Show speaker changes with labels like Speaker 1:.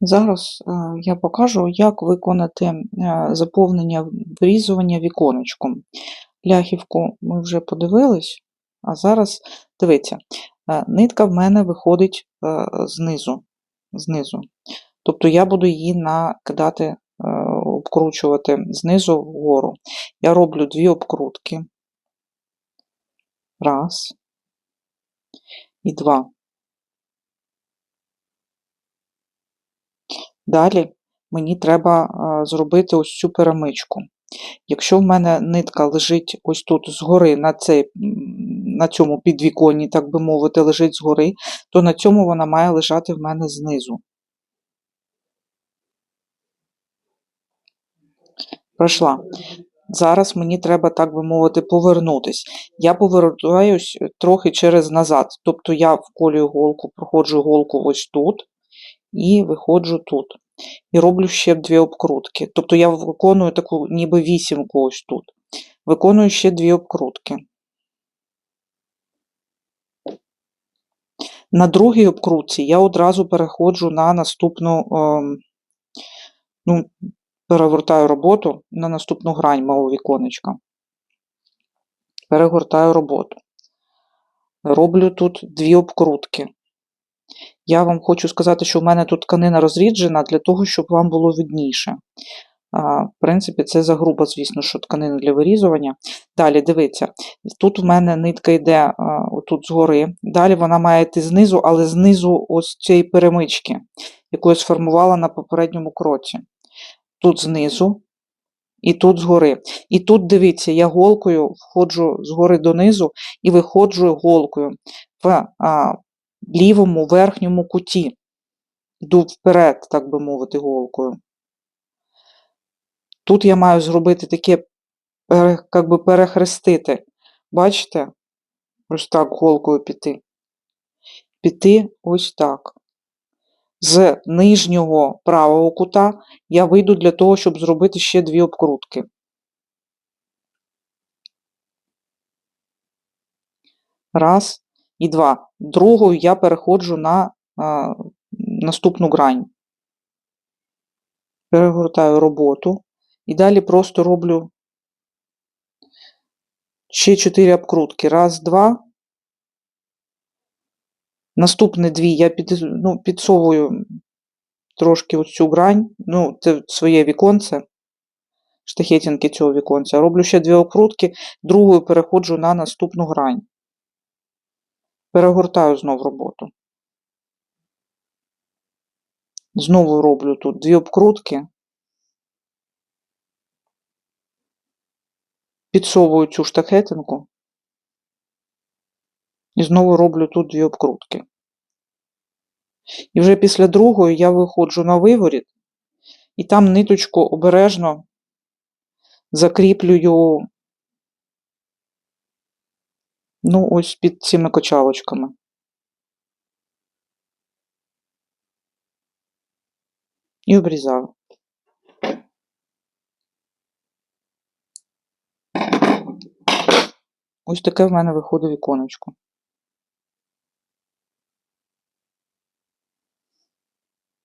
Speaker 1: Зараз е, я покажу, як виконати е, заповнення вирізування віконечком. Ляхівку ми вже подивились, а зараз дивіться, е, нитка в мене виходить знизу. знизу. Тобто я буду її накидати, обкручувати знизу вгору. Я роблю дві обкрутки. Раз. І два. Далі мені треба зробити ось цю перемичку. Якщо в мене нитка лежить ось тут згори, на, цей, на цьому підвіконні, так би мовити, лежить згори, то на цьому вона має лежати в мене знизу. Пройшла. Зараз мені треба, так би мовити, повернутись. Я повертаюсь трохи через назад. Тобто я вколюю голку, проходжу голку ось тут і виходжу тут. І роблю ще дві обкрутки. Тобто я виконую таку ніби вісімку ось тут. Виконую ще дві обкрутки. На другій обкрутці я одразу переходжу на наступну, ем, ну, перевертаю роботу на наступну грань мого віконечка. Перегортаю роботу. Роблю тут дві обкрутки. Я вам хочу сказати, що в мене тут тканина розріджена для того, щоб вам було видніше. В принципі, це загруба, звісно, що тканина для вирізування. Далі, дивіться, тут в мене нитка йде отут згори. Далі вона має йти знизу, але знизу ось цієї перемички, яку я сформувала на попередньому кроці. Тут знизу і тут згори. І тут, дивіться, я голкою входжу згори донизу і виходжу голкою в лівому верхньому куті. Йду вперед, так би мовити, голкою. Тут я маю зробити таке, як би перехрестити. Бачите? Ось так голкою піти. Піти ось так. З нижнього правого кута я вийду для того, щоб зробити ще дві обкрутки. Раз і два. Другою я переходжу на а, наступну грань. Перегортаю роботу. І далі просто роблю ще 4 обкрутки. Раз, два. Наступні дві я під, ну, підсовую трошки ось цю грань, ну, це своє віконце, штахетинки цього віконця. Роблю ще дві окрутки, другою переходжу на наступну грань. Перегортаю знов роботу. Знову роблю тут дві обкрутки. Підсовую цю штахетинку. І знову роблю тут дві обкрутки. І вже після другої я виходжу на виворіт, і там ниточку обережно закріплюю, ну, ось під цими качалочками. І обрізаю. Ось таке в мене виходить віконечко.